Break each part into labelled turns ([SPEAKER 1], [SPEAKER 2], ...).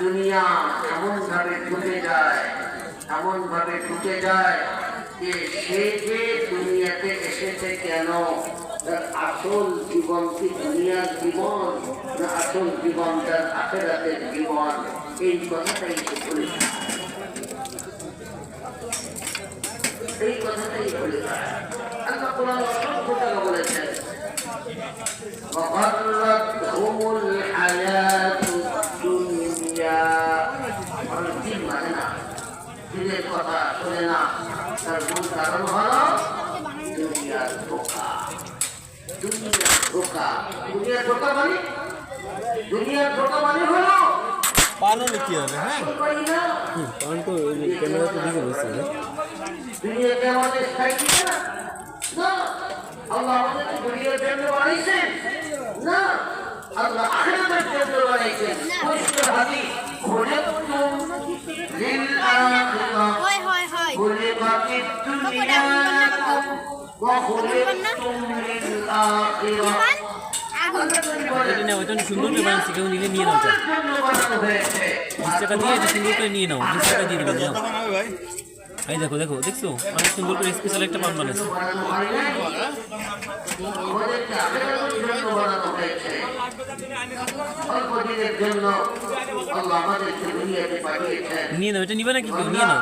[SPEAKER 1] দুনিয়া এমন ভাবে ঢুকে যায় এমন ভাবে ঢুকে যায় যে সে যে দুনিয়াতে এসেছে কেন তার আসল জীবন কি দুনিয়ার জীবন না আসল জীবন তার আখেরাতের জীবন এই কথাটাই সে বলে যায়। এই কথাটাই বলে যায়। আল্লাহ কোরআন অসংখ্য টাকা বলেছেন وغرتهم الحياة দিনের কথা শোনে না তার মূল কারণ হলো দুনিয়ার ধোকা। দুনিয়ার ধোকা। দুনিয়ার ধোকা মানে? দুনিয়ার ধোকা মানে হলো
[SPEAKER 2] হবে হ্যাঁ? তো দিকে
[SPEAKER 1] আমাদের না? আল্লাহ আমাদেরকে দুনিয়ার জন্য বানাইছেন না আল্লাহ আখেরাতের জন্য বানাইছেন পরিষ্কার হাদিস
[SPEAKER 2] এটা নাও এটা সুন্দর করে বানাচ্ছি কেউ নিলে নিয়ে নাও বিশ টাকা দিয়ে এটা সুন্দর করে নিয়ে নাও বিশ টাকা দিয়ে দেবে নাও এই দেখো দেখো দেখছ অনেক সুন্দর করে স্পেশাল একটা পান
[SPEAKER 1] বানাচ্ছে
[SPEAKER 2] নিয়ে নাও এটা নিবে নাকি নিয়ে নাও।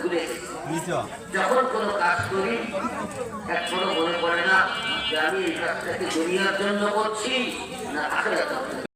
[SPEAKER 1] ভুলে গেছি। যখন কোনো কাজ করি এখনও মনে পড়ে না যে আমি এই কাজটাকে দুনিয়ার জন্য করছি না আখেরাতের জন্য